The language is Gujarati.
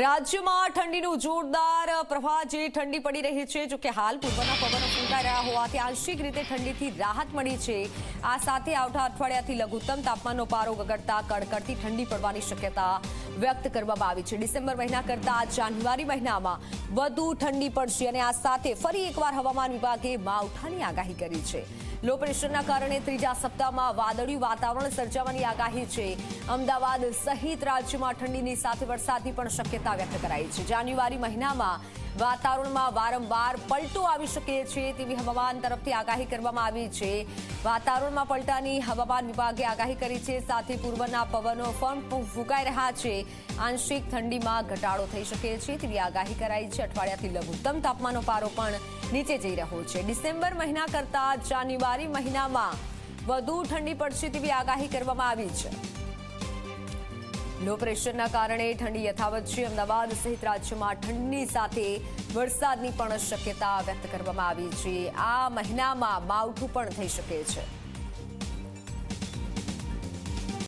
રાજ્યમાં ઠંડીનું જોરદાર પ્રવાહ જે ઠંડી પડી રહી છે જો કે હાલ પૂર્વના પવનો ફૂંકાઈ રહ્યા હોવાથી આંશિક રીતે ઠંડીથી રાહત મળી છે. આ સાથે આવતા અઠવાડિયાથી લઘુત્તમ તાપમાનનો પારો ગગડતા કડકડતી ઠંડી પડવાની શક્યતા વ્યક્ત કરવામાં આવી છે. ડિસેમ્બર મહિના કરતા જાન્યુઆરી મહિનામાં વધુ ઠંડી પડશે અને આ સાથે ફરી એકવાર હવામાન વિભાગે માવઠાની આગાહી કરી છે. લો પ્રેશરના કારણે ત્રીજા સપ્તાહમાં વાદળિયું વાતાવરણ સર્જાવાની આગાહી છે. અમદાવાદ સહિત રાજ્યમાં ઠંડીની સાથે વરસાદની પણ શક્યતા વ્યક્ત કરાઈ છે. જાન્યુઆરી મહિનામાં વાતાવરણમાં વારંવાર પલટો આવી શકે છે તેવી હવામાન તરફથી આગાહી કરવામાં આવી છે. વાતાવરણમાં પલટાની હવામાન વિભાગે આગાહી કરી છે. સાથે પૂર્વના પવનો પણ ફૂંકાઈ રહ્યા છે. આંશિક ઠંડીમાં ઘટાડો થઈ શકે છે તેવી આગાહી કરાઈ છે. અઠવાડિયાથી લઘુત્તમ તાપમાનનો પારો પણ નીચે જઈ રહ્યો છે. ડિસેમ્બર મહિના કરતા જાન્યુઆરી મહિનામાં વધુ ઠંડી પડશે તેવી આગાહી કરવામાં આવી છે. લો પ્રેશરના કારણે ઠંડી યથાવત છે. અમદાવાદ સહિત રાજ્યમાં ઠંડી સાથે વરસાદની પણ શક્યતા વ્યક્ત કરવામાં આવી છે. આ મહિનામાં માવઠું પણ થઈ શકે છે.